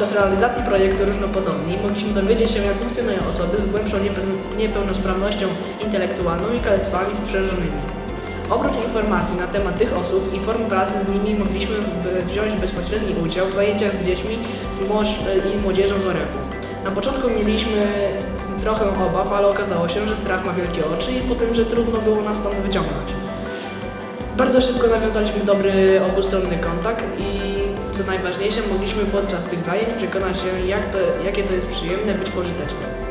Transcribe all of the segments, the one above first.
Podczas realizacji projektu Różnopodobni mogliśmy dowiedzieć się, jak funkcjonują osoby z głębszą niepe- niepełnosprawnością intelektualną i kalectwami sprzężonymi. Oprócz informacji na temat tych osób i form pracy z nimi mogliśmy wziąć bezpośredni udział w zajęciach z dziećmi z i młodzieżą z ORF-u. Na początku mieliśmy trochę obaw, ale okazało się, że strach ma wielkie oczy i potem, że trudno było nas stąd wyciągnąć. Bardzo szybko nawiązaliśmy dobry obustronny kontakt i co najważniejsze, mogliśmy podczas tych zajęć przekonać się, jak to, jakie to jest przyjemne być pożytecznym.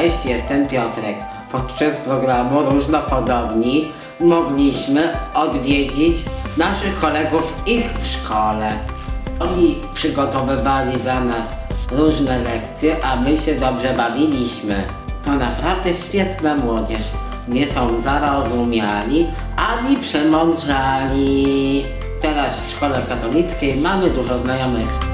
Cześć, jestem Piotrek. Podczas programu Różnopodobni mogliśmy odwiedzić naszych kolegów w ich szkole. Oni przygotowywali dla nas różne lekcje, a my się dobrze bawiliśmy. To naprawdę świetna młodzież. Nie są zarozumiali ani przemądrzali. Teraz w szkole katolickiej mamy dużo znajomych.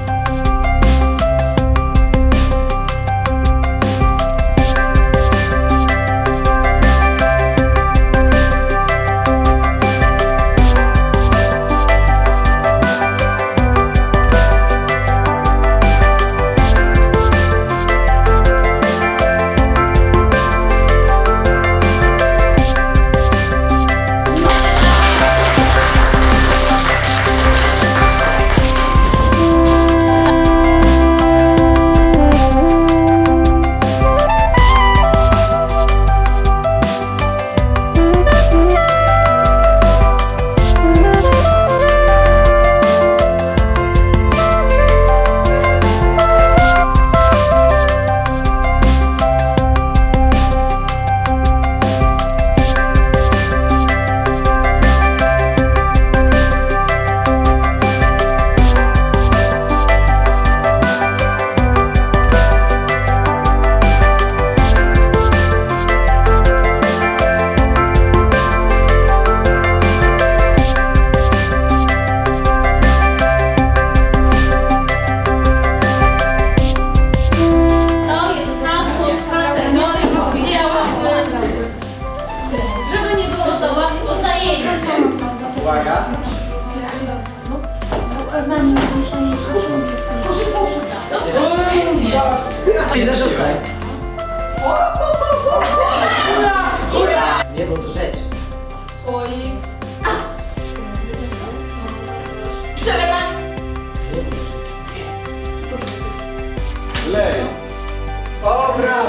Ile rzucaj? Nie, bo to rzecz. Słoik. Dobra.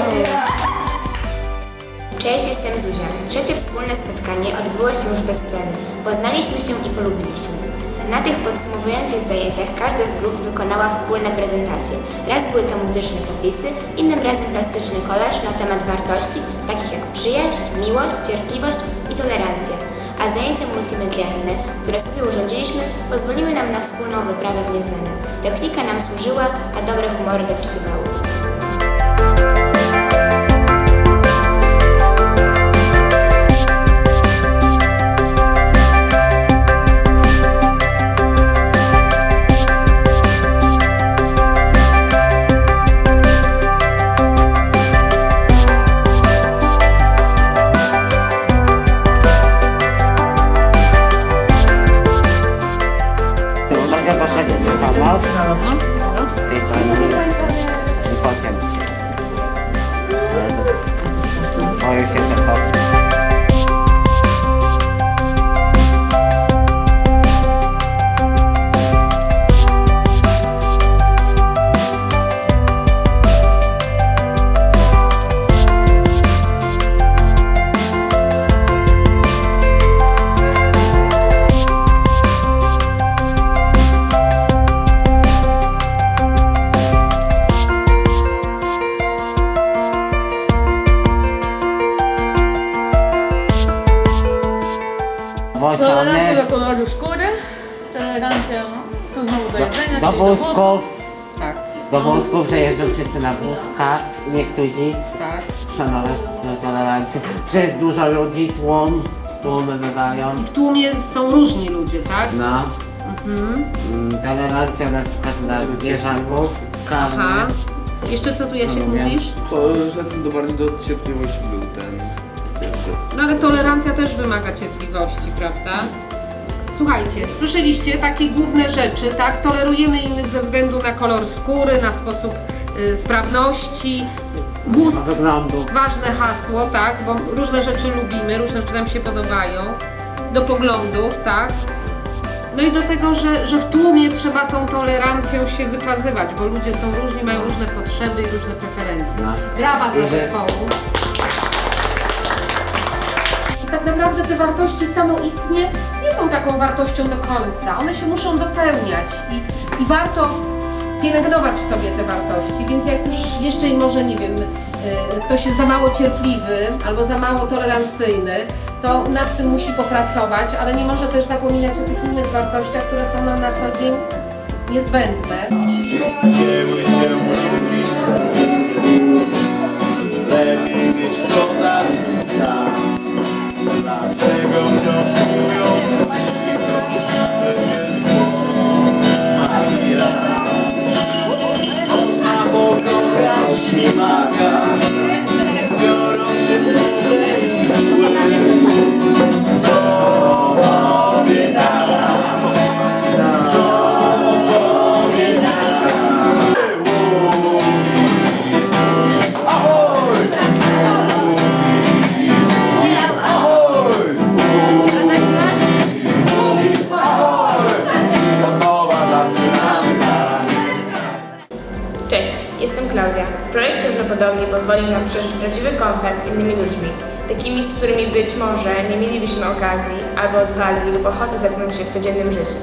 Cześć, jestem Zuzia. Trzecie wspólne spotkanie odbyło się już bez tremy. Poznaliśmy się i polubiliśmy. Na tych podsumowujących zajęciach każda z grup wykonała wspólne prezentacje. Raz były to muzyczne popisy, innym razem plastyczny kolaż na temat wartości, takich jak przyjaźń, miłość, cierpliwość i tolerancja. A zajęcia multimedialne, które sobie urządziliśmy, pozwoliły nam na wspólną wyprawę w nieznane. Technika nam służyła, a dobre humory dopisywały. Welcome. Koloru skóry, tolerancja no, tu znowu do jedzenia, do, do czyli wózków, Tak, do wózków, że jeżdżą wszyscy na wózkach, niektórzy tak. szanować tolerancję. Że jest dużo ludzi, tłum, tłumy bywają. I w tłumie są różni ludzie, tak? No, Mhm. mm, tolerancja na przykład dla zwierzaków, Aha. Jeszcze co tu Jasiek mówię? mówisz? Co, że ten do bardziej do cierpliwości był ten pierwszy. No ale tolerancja też wymaga cierpliwości, prawda? Słuchajcie, słyszeliście takie główne rzeczy, tak? Tolerujemy innych ze względu na kolor skóry, na sposób y, sprawności, gust. Wyglądu. Ważne hasło, tak? Bo różne rzeczy lubimy, różne rzeczy nam się podobają. Do poglądów, tak? No i do tego, że, że w tłumie trzeba tą tolerancją się wykazywać, bo ludzie są różni, mają różne potrzeby i różne preferencje. No. Brawa dla zespołu. Tak naprawdę te wartości samoistnie nie są taką wartością do końca. One się muszą dopełniać i, i warto pielęgnować w sobie te wartości. Więc jak już jeszcze i może, nie wiem, y, ktoś jest za mało cierpliwy albo za mało tolerancyjny, to nad tym musi popracować, ale nie może też zapominać o tych innych wartościach, które są nam na co dzień niezbędne. Lepiej mieć to Cześć, jestem Klaudia. Projekt Różnopodobni pozwolił nam przeżyć prawdziwy kontakt z innymi ludźmi, takimi, z którymi być może nie mielibyśmy okazji albo odwagi lub ochoty zetknąć się w codziennym życiu.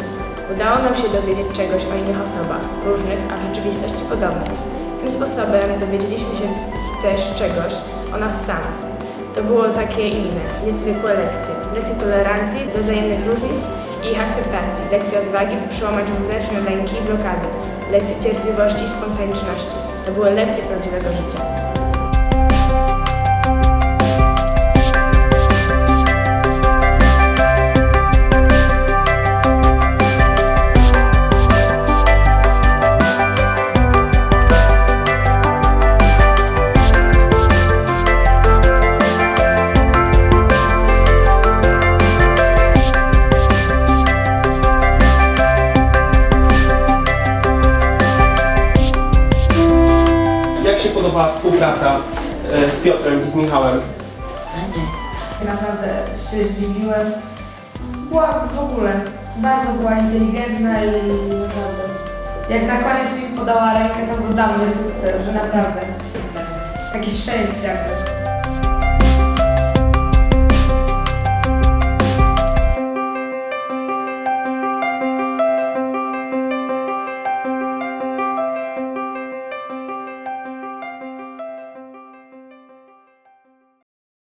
Udało nam się dowiedzieć czegoś o innych osobach, różnych, a w rzeczywistości podobnych. Tym sposobem dowiedzieliśmy się też czegoś o nas samych. To było takie inne, niezwykłe lekcje. Lekcje tolerancji do wzajemnych różnic i ich akceptacji. Lekcje odwagi, przełamać wewnętrzne lęki i blokady. Lekcje cierpliwości i spontaniczności. To były lekcje prawdziwego życia. Jak się podoba współpraca e, z Piotrem i z Michałem? Naprawdę się zdziwiłem. Była w ogóle bardzo była inteligentna i naprawdę. Jak na koniec mi podała rękę, to był dla mnie sukces, że naprawdę. Takie szczęście jakby.